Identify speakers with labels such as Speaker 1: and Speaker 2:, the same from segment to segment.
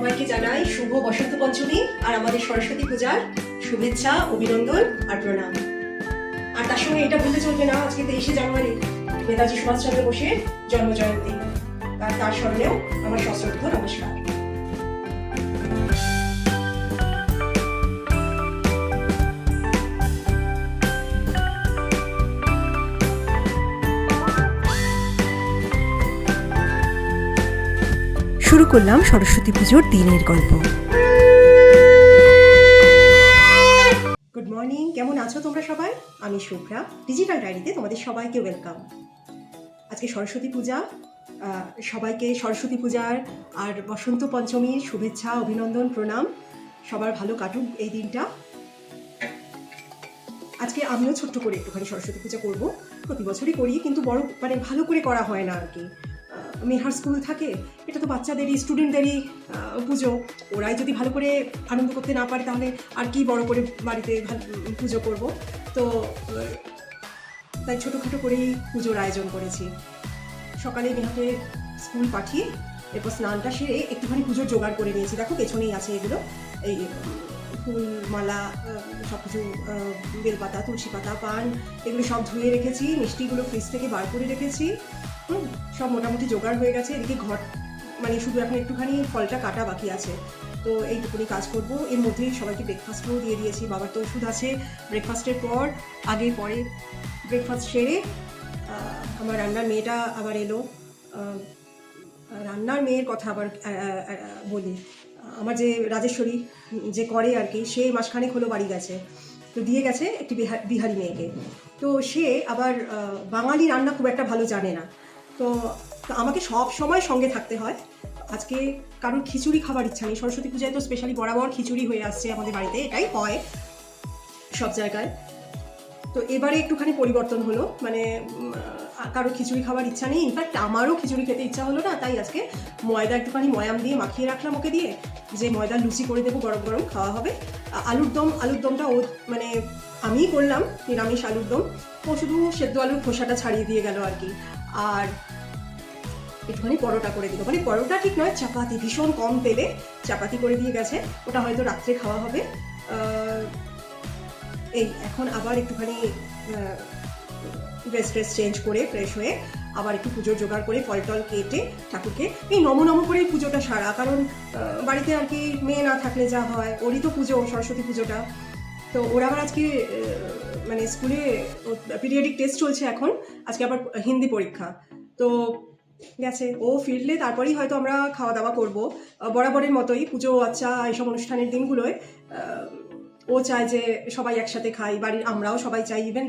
Speaker 1: সবাইকে জানাই শুভ বসন্ত পঞ্চমী আর আমাদের সরস্বতী পূজার শুভেচ্ছা, অভিনন্দন আর প্রণাম। আর তার সঙ্গে এটা বলতে চলবে না, আজকে তেইশে জানুয়ারি, নেতাজি সুভাষচন্দ্র জন্ম জয়ন্তী আর তার স্মরণেও আমার সশ্রদ্ধ নমস্কার। শুরু করলাম সরস্বতী পুজোর দিনের গল্প। গুড মর্নিং কেমন আছো তোমরা সবাই? আমি শুভ্রা ডিজিটাল ডায়েরিতে তোমাদের সবাইকে ওয়েলকাম আজকে সরস্বতী পূজা সবাইকে সরস্বতী পূজার আর বসন্ত পঞ্চমীর শুভেচ্ছা, অভিনন্দন, প্রণাম, সবার ভালো কাটুক এই দিনটা। আজকে আমিও ছোট্ট করে একটুখানি সরস্বতী পূজা করব, প্রতি বছরই করি, কিন্তু বড় মানে ভালো করে করা হয় না আর কি। মেহার স্কুল থাকে, এটা তো বাচ্চাদেরই স্টুডেন্টদেরই পুজো। ওরাই যদি ভালো করে আনন্দ করতে না পারে তাহলে আর কি বড় করে বাড়িতে পুজো করব? তো তাই ছোটোখাটো করেই পুজোর আয়োজন করেছি। সকালে মেহাকে স্কুল পাঠিয়ে, এরপর স্নানটা সেরে একটুখানি পুজোর জোগাড় করে নিয়েছি। দেখো পেছনেই আছে এগুলো। এই, ফুল মালা সব কিছু বেলপাতা, তুলসী পাতা, পান, এগুলো সব ধুয়ে রেখেছি, মিষ্টিগুলো ফ্রিজ থেকে বার করে রেখেছি। হুম, সব মোটামুটি জোগাড় হয়ে গেছে। এদিকে ঘর মানে শুধু এখন একটুখানি ফলটা কাটা বাকি আছে। তো এইটুকুনি কাজ করব। এর মধ্যেই সবাইকে ব্রেকফাস্টও দিয়ে দিয়েছি। বাবার তো ওষুধ আছে ব্রেকফাস্টের পর আগে পরে ব্রেকফাস্ট সেরে আমার রান্নার মেয়েটা আবার এলো। রান্নার মেয়ের কথা আবার বলি। আমার যে রাজেশ্বরী যে করে আর কি সে মাসখানেক হলো বাড়ি গেছে। তো দিয়ে গেছে একটি বিহা- বিহারি মেয়েকে। তো সে আবার বাঙালি রান্না খুব একটা ভালো জানে না। তো আমাকে সব সময় সঙ্গে থাকতে হয়। আজকে কারোর খিচুড়ি খাবার ইচ্ছা নেই। সরস্বতী পূজায় তো স্পেশালি বরাবর খিচুড়ি হয়ে আসছে আমাদের বাড়িতে, এটাই হয় সব জায়গায়। তো এবারে একটুখানি পরিবর্তন হলো মানে কারও খিচুড়ি খাওয়ার ইচ্ছা নেই। ইনফ্যাক্ট আমারও খিচুড়ি খেতে ইচ্ছা হলো না, তাই আজকে ময়দা একটুখানি ময়াম দিয়ে মাখিয়ে রাখলাম ওকে দিয়ে। যে ময়দা লুচি করে দেবো, গরম গরম খাওয়া হবে। আলুর দম, আলুর দমটা ও মানে আমিই করলাম, নিরামিষ আলুর দম। ও শুধু সেদ্ধ আলুর খোসাটা ছাড়িয়ে দিয়ে গেল আর কি। আর একটুখানি পরোটা করে দিল। মানে পরোটা ঠিক নয়, চাপাতি ভীষণ কম তেলে চাপাতি করে দিয়ে গেছে। ওটা হয়তো রাত্রে খাওয়া হবে। এই এখন আবার একটুখানি ড্রেস ট্রেস চেঞ্জ করে ফ্রেশ হয়ে আবার একটু পুজোর জোগাড় করে ফল টল কেটে ঠাকুরকে এই নম নম করেই পুজোটা সারা। কারণ বাড়িতে আর কি মেয়ে না থাকলে যা হয়, ওরই তো পুজো, সরস্বতী পুজোটা। তো ওরা আবার আজকে মানে স্কুলে পিরিয়ডিক টেস্ট চলছে এখন। আজকে আবার হিন্দি পরীক্ষা। তো গেছে। ও ফিরলে তারপরেই হয়তো আমরা খাওয়া দাওয়া করব বরাবরের মতোই পুজো আচ্ছা এইসব অনুষ্ঠানের দিনগুলোয়। ও চায় যে সবাই একসাথে খাই, বাড়ির আমরাও সবাই চাই। ইভেন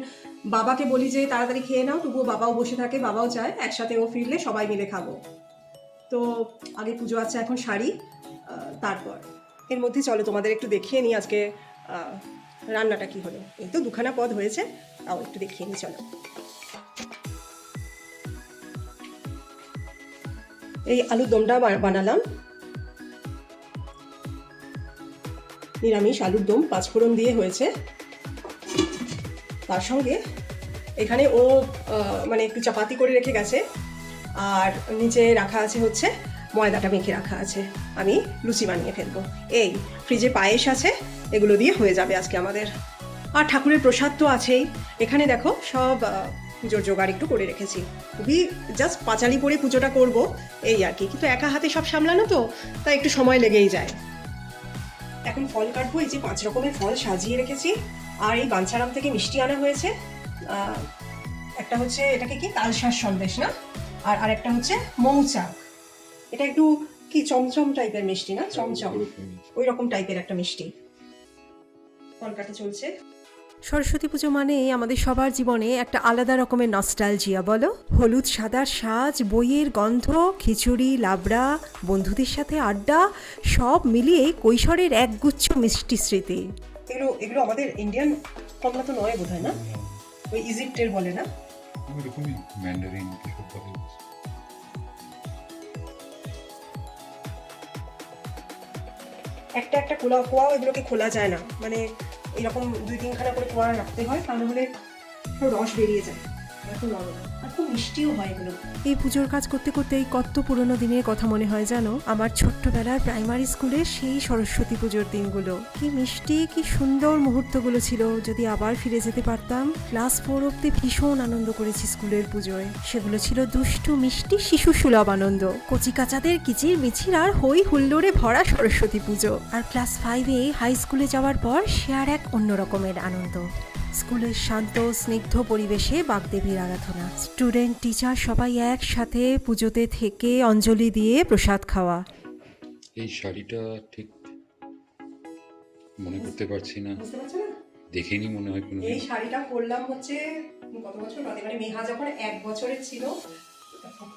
Speaker 1: বাবাকে বলি যে তাড়াতাড়ি খেয়ে নাও, তবুও বাবাও বসে থাকে, বাবাও চায়, একসাথে ও ফিরলে সবাই মিলে খাব। তো আগে পুজো আছে এখন শাড়ি তারপর। এর মধ্যে চলো তোমাদের একটু দেখিয়ে নিই আজকে রান্নাটা কি হলো? এই তো দুখানা পদ হয়েছে, তাও একটু দেখিয়ে নিই, চলো। এই আলুর দমটা বানালাম। নিরামিষ আলুর দম পাঁচফোড়ন দিয়ে হয়েছে। তার সঙ্গে এখানে ও মানে একটু চাপাতি করে রেখে গেছে। আর নিচে রাখা আছে হচ্ছে, ময়দাটা মেখে রাখা আছে। আমি লুচি বানিয়ে ফেলব। এই, ফ্রিজে পায়েস আছে। এগুলো দিয়ে হয়ে যাবে আজকে আমাদের। আর ঠাকুরের প্রসাদ তো আছেই। এখানে দেখো সব পুজোর জোগাড় একটু করে রেখেছি। খুবই জাস্ট পাঁচালি করে পুজোটা করব এই আর কি। কিন্তু একা হাতে সব সামলানো তো তাই একটু সময় লেগেই যায়। এখন ফল কাটবো এই যে পাঁচ রকমের ফল সাজিয়ে রেখেছি। আর এই বাঞ্ছারাম থেকে মিষ্টি আনা হয়েছে। একটা হচ্ছে এটাকে কি? তালশাঁস সন্দেশ না? আর আরেকটা হচ্ছে মৌচাক। এটা একটু কি? চমচম টাইপের মিষ্টি না? চমচম। ওই রকম টাইপের একটা মিষ্টি। ফল কাটা চলছে।
Speaker 2: সরস্বতী পুজো মানে আমাদের সবার জীবনে একটা আলাদা রকমের নস্টালজিয়া বলো? হলুদ সাদার সাজ বইয়ের গন্ধ খিচুড়ি লাবড়া বন্ধুদের সাথে আড্ডা সব মিলিয়ে কৈশোরের একগুচ্ছ মিষ্টি স্মৃতি।
Speaker 1: এগুলো এগুলো আমাদের ইন্ডিয়ান কমলা তো নয় বোধ না? ওই ইজিপ্টের বলে না?
Speaker 3: ম্যান্ডারিন
Speaker 1: একটা একটা খোলা কোয়াও এগুলোকে খোলা যায় না। মানে এরকম দুই তিনখানা করে কড়া রাখতে হয় তা নাহলে রস বেরিয়ে যায়। এত নরম। খুব মিষ্টিও হয় এগুলো।
Speaker 2: এই পুজোর কাজ করতে করতে এই কত পুরনো দিনের কথা মনে হয় জানো? আমার ছোট্টবেলার প্রাইমারি স্কুলের সেই সরস্বতী পুজোর দিনগুলো। কি মিষ্টি, কি সুন্দর মুহূর্তগুলো ছিল। যদি আবার ফিরে যেতে পারতাম ক্লাস ফোর অব্দি ভীষণ আনন্দ করেছি স্কুলের পুজোয়। সেগুলো ছিল দুষ্টু, মিষ্টি, শিশু সুলভ আনন্দ। কচি কাচাদের কিচির মিচির আর হই হুল্লোড়ে ভরা সরস্বতী পুজো। আর ক্লাস ফাইভে হাই স্কুলে যাওয়ার পর সে আর এক অন্য রকমের আনন্দ। স্কুলের শান্ত স্নিগ্ধ পরিবেশে বাগদেবীর আরাধনা। স্টুডেন্ট টিচার সবাই একসাথে পুজোতে থেকে অঞ্জলি দিয়ে প্রসাদ খাওয়া।
Speaker 3: এই শাড়িটা ঠিক মনে করতে পারছি না। দেখেনি মনে হয় কোনো
Speaker 1: এই শাড়িটা পরলাম হচ্ছে কত বছর বাদে মানে মেহা যখন এক বছরের ছিল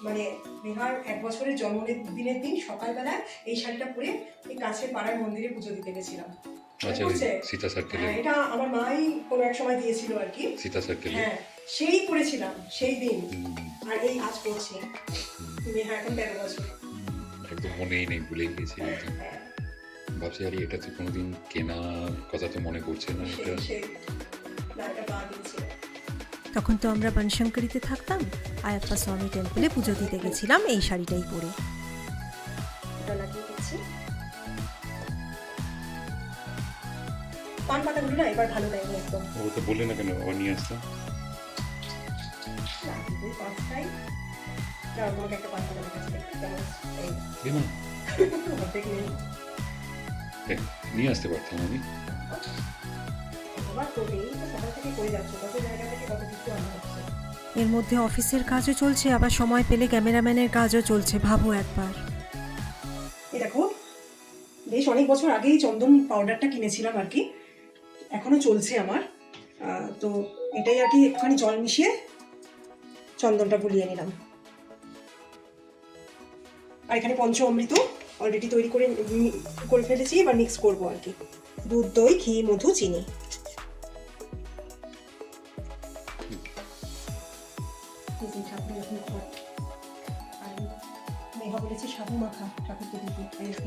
Speaker 1: মানে মেহার এক বছরের জন্মদিনের দিন সকালবেলা এই শাড়িটা পরে এই কাছের পাড়ার মন্দিরে পুজো দিতে গেছিলাম।
Speaker 3: আচ্ছা সীতা সার্কেলে
Speaker 1: হ্যাঁ, এটা আমার মাই কোনো এক সময় দিয়েছিল আর কি।
Speaker 3: সীতা সার্কেলে
Speaker 1: হ্যাঁ সেই পরেছিলাম সেই দিন। আর এই আজ পড়ছি মেহা এখন তেরো বছর
Speaker 3: একদম মনেই নেই ভুলে গেছি
Speaker 1: হ্যাঁ,
Speaker 3: ভাবছি আরে এটা তো কোনোদিন কেনার কথা তো মনে করছে না এটা।
Speaker 2: তখন তো আমরা বনশঙ্করিতে থাকতাম। আয়াপ্পা স্বামী টেম্পলে পুজো দিতে গেছিলাম এই শাড়িটাই পরে।
Speaker 1: পাতাগুলো না এবার ভালো দেয়নি একদম।
Speaker 3: ও তো বললে না কেন আবার নিয়ে
Speaker 1: পাঁচটাই তোমাকে একটা কেমন? এই,
Speaker 3: নিয়ে আসতে পারতাম আমি।
Speaker 2: এর মধ্যে অফিসের কাজও চলছে আবার সময় পেলে ক্যামেরাম্যানের কাজও চলছে ভাবো একবার।
Speaker 1: এই দেখো বেশ অনেক বছর আগেই চন্দন পাউডারটা কিনেছিলাম আর কি। এখনও চলছে আমার। তো এটাই আর কি একটুখানি জল মিশিয়ে চন্দনটা গুলিয়ে নিলাম। আর এখানে পঞ্চ অমৃত অলরেডি তৈরি করে করে ফেলেছি, এবার মিক্স করব আর কি। দুধ, দই, ঘি, মধু, চিনি। মেঘা বলেছে সাধু মাখা, ঠাকুরকে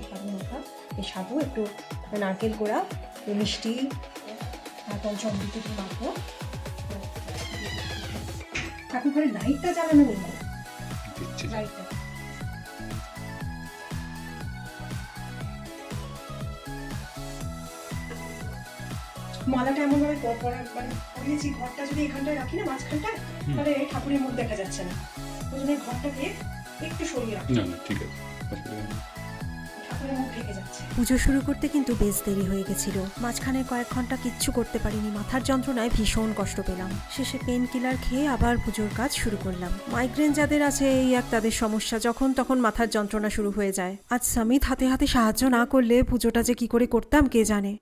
Speaker 1: সাধু মাখা। এই সাধু একটু নারকেল গোড়া এই মিষ্টি আর পঞ্চমৃত দিয়ে মাখবো লাইটটা জ্বালানো নেই। লাইটটা মালাটা এমন ভাবে মানে পরিয়েছি ঘরটা যদি এখানটায় রাখি না মাঝখানটায়। তাহলে ঠাকুরের মুখ দেখা যাচ্ছে না। ওই জন্য ঘরটাকে একটু সরিয়ে রাখি
Speaker 3: না ঠিক আছে।
Speaker 2: পুজো শুরু করতে কিন্তু বেশ দেরি হয়ে গেছিল। মাঝখানে কয়েক ঘণ্টা কিচ্ছু করতে পারিনি, মাথার যন্ত্রণায় ভীষণ কষ্ট পেলাম। শেষে পেন কিলার খেয়ে আবার পুজোর কাজ শুরু করলাম। মাইগ্রেন যাদের আছে এই এক তাদের সমস্যা, যখন তখন মাথার যন্ত্রণা শুরু হয়ে যায়। আজ সামিত হাতে হাতে সাহায্য না করলে পুজোটা যে কি করে করতাম কে জানে।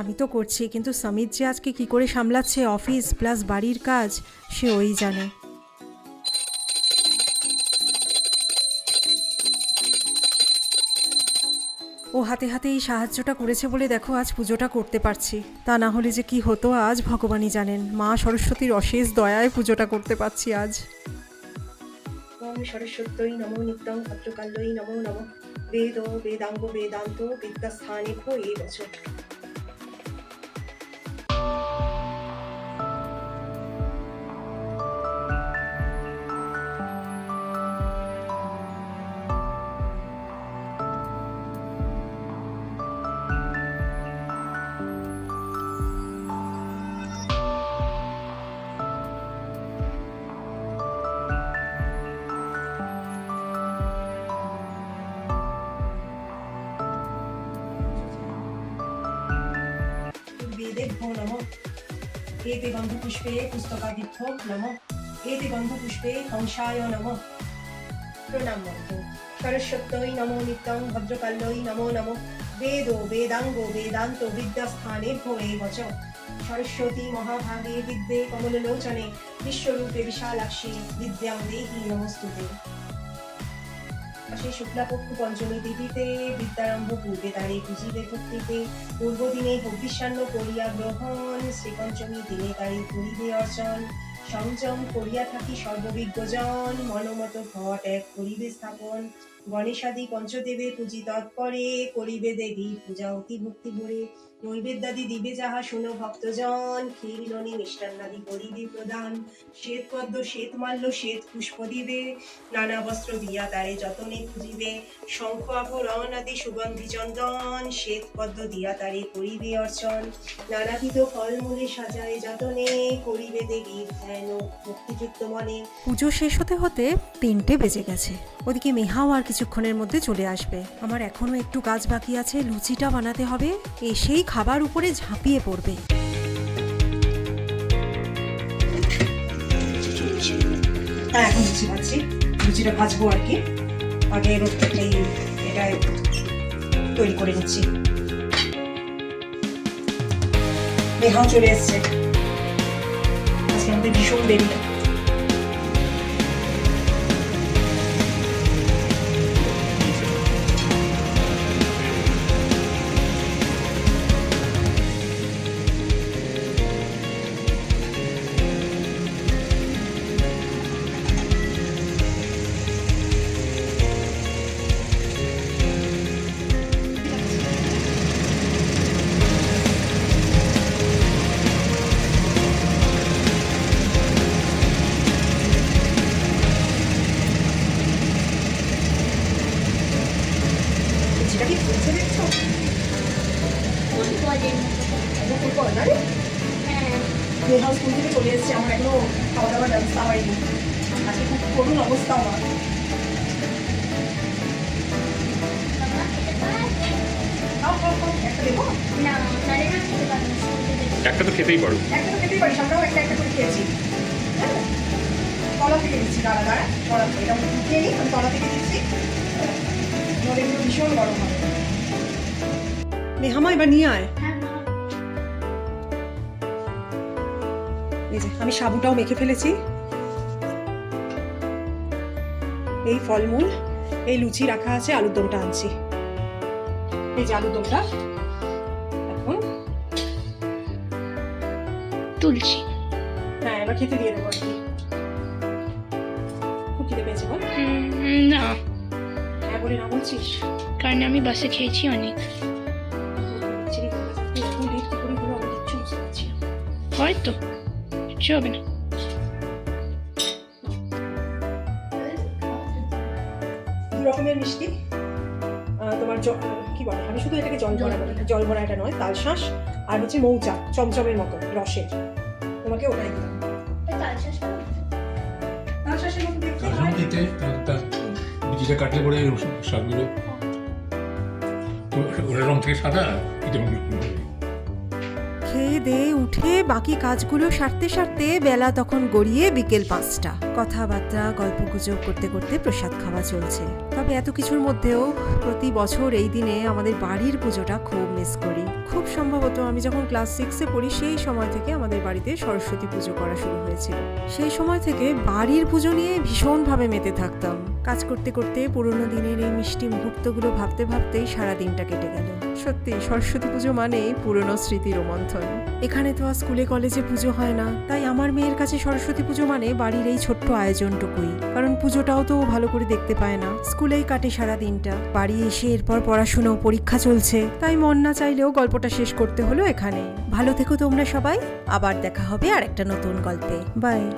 Speaker 2: আমি তো করছি, কিন্তু সামিত যে আজকে কি করে সামলাচ্ছে, অফিস প্লাস বাড়ির কাজ, সে ওই জানে। ও হাতে হাতে এই সাহায্যটা করেছে বলে দেখো আজ পুজোটা করতে পারছি। তা না হলে যে কি হতো আজ ভগবানই জানেন। মা সরস্বতীর অশেষ দয়ায় পুজোটা করতে পারছি আজ।
Speaker 1: ওম সরস্বত্যই নমো নিত্যং ভদ্রকাল্যই নমো নম। বেদ বেদাঙ্গ বেদান্ত বিদ্যাস্থানে এই বছর। এতে গন্ধপুষ্পে পুস্তকাদিভ্যো নম এতে গন্ধপুষ্পে হংসায় নম প্রণাম মন্ত্র সরস্বত্যই নমো নিত্যং ভদ্রকাল্যই নমো নম বেদ বেদাঙ্গ বেদান্ত বিদ্যাস্থানে ভো এব চ সরস্বতী মহাভাগে বিদ্যে কমললোচনে বিশ্বরূপে বিশালাক্ষী বিদ্যাং দেহি নমস্তুতে সেই শুক্লাপক্ষ, পঞ্চমী তিথিতে বিদ্যারম্ভ পূর্বে তারে পুজিবে ভক্তিতে। পূর্বদিনে ভবিষ্যান্ন করিয়া গ্রহণ, শ্রীপঞ্চমী দিনে তারে করিবে অর্চন। সংযম করিয়া থাকি সর্ববিজ্ঞজন মনোমত ঘট এক করিবে স্থাপন। গণেশাদি পঞ্চদেবে পূজি তৎপরে করিবে দেবী পূজা অতি ভক্তি ভরে। নৈবেদ্যাদি দিবে যাহা শুনো ভক্তজন, ক্ষীর ননি মিষ্টান্নাদি করিবে প্রদান। শ্বেত পদ্ম, শ্বেত মাল্য, শ্বেত পুষ্প দিবে। নানা বস্ত্র দিয়া তারে যতনে পুজিবে শঙ্খ আভরণ আদি সুগন্ধি চন্দন, শ্বেত পদ্ম দিয়া তারে করিবে অর্চন। নানাবিধ ফলমূলে সাজায় যতনে করিবে দেবীর ধ্যান ভক্তিযুক্ত মনে।
Speaker 2: পুজো শেষ হতে হতে তিনটে বেজে গেছে। ওদিকে মেহাও আর কিছুক্ষণের মধ্যে চলে আসবে। আমার এখনও একটু কাজ বাকি আছে, লুচিটা বানাতে হবে। এসেই খাবার উপরে ঝাঁপিয়ে পড়বে।
Speaker 1: হ্যাঁ এখন লুচি ভাজছি। লুচিটা ভাজবো আর কি। আগে এই এটা তৈরি করে নিচ্ছি। মেহাও চলে এসছে। আজকে আমাদের ভীষণ দেরি। একটা
Speaker 3: তো খেতেই পারো।
Speaker 1: একটা তো খেতেই পারিস আমরাও একটা একটা করে খেয়েছি। হ্যাঁ? তলা থেকে দিচ্ছি দাঁড়া দাঁড়া তলা থেকে। এটা খেয়ে নিই আমি তলা থেকে দিচ্ছি। নলে এগুলো ভীষণ গরম হবে। মেহামা এবার নিয়ে আয়। এই যে আমি সাবুটাও মেখে ফেলেছি। এই ফলমূল এই লুচি রাখা আছে আলুর দমটা আনছি। এই যে আলুর দমটা।
Speaker 4: তুলছি।
Speaker 1: হ্যাঁ এবার খেতে দিয়ে দেবো খুব খিদে পেয়েছে বল।
Speaker 4: না।
Speaker 1: হ্যাঁ বলে না বলছিস?
Speaker 4: কারণ আমি বাসে খেয়েছি অনেক। হয়তো কিচ্ছু হবে না।
Speaker 1: দু রকমের মিষ্টি। তোমার কি বলে? আমি শুধু এটাকে জল ভরা বলি। জল ভরা এটা নয় তালশাঁস আর হচ্ছে মৌচা চমচমের মতো রসের। তোমাকে ওটাই দিলাম। তালশাঁসের মতো দেখতে
Speaker 5: তার। দিতে তার তার বিচিটা কাটলে পরে শাকগুলো ওরা রং থেকে সাদা এটা
Speaker 2: খেয়ে দিয়ে উঠে বাকি কাজগুলো সারতে সারতে বেলা তখন গড়িয়ে বিকেল পাঁচটা। কথাবার্তা গল্প গুজব করতে করতে প্রসাদ খাওয়া চলছে। তবে এত কিছুর মধ্যেও প্রতি বছর এই দিনে আমাদের বাড়ির পুজোটা খুব মিস করি। খুব সম্ভবত আমি যখন ক্লাস সিক্সে পড়ি, সেই সময় থেকে আমাদের বাড়িতে সরস্বতী পুজো করা শুরু হয়েছিল। সেই সময় থেকে বাড়ির পুজো নিয়ে ভীষণভাবে মেতে থাকতাম। কাজ করতে করতে পুরোনো দিনের এই মিষ্টি মুহূর্তগুলো ভাবতে ভাবতেই সারা দিনটা কেটে গেল। সত্যি, সরস্বতী পুজো মানেই পুরনো স্মৃতি রোমন্থন। এখানে তো আর স্কুলে কলেজে পুজো হয় না। তাই আমার মেয়ের কাছে সরস্বতী পুজো মানে বাড়ির এই ছোট্ট আয়োজনটুকুই। কারণ পুজোটাও তো ভালো করে দেখতে পায় না। স্কুলেই কাটে সারা দিনটা। বাড়ি এসে এরপর পড়াশুনো পরীক্ষা চলছে। তাই মন না চাইলেও গল্পটা শেষ করতে হলো এখানে। ভালো থেকো তোমরা সবাই। আবার দেখা হবে আর একটা নতুন গল্পে। বাই।